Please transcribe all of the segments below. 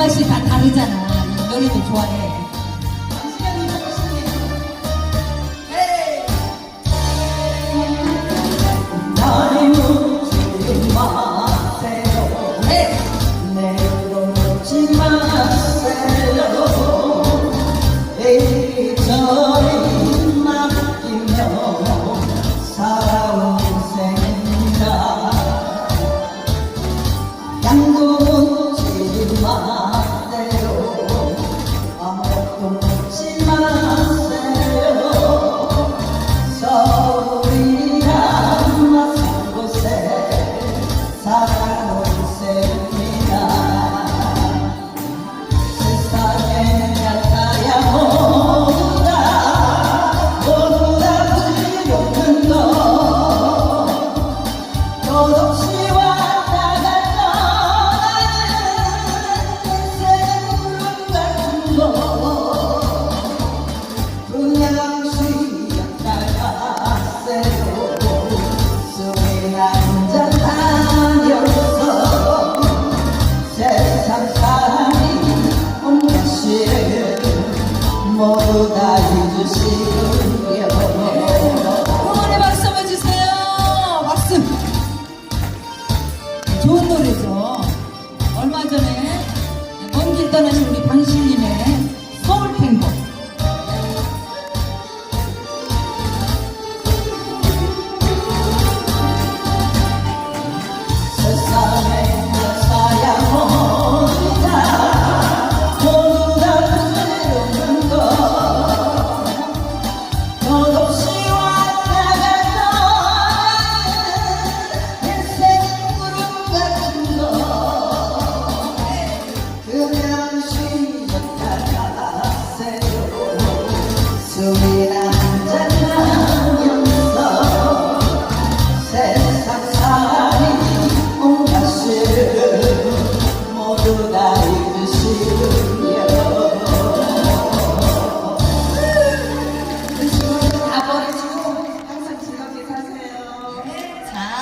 입맛이 다 다르잖아. 너네도 좋아해. 세상 사람이 혼자씩 모두 다 잊으시고요. 응원의 박수 주세요. 박수 좋은 노래죠. 얼마 전에 먼길 떠나신 우리 방신님의 서울 행복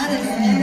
That is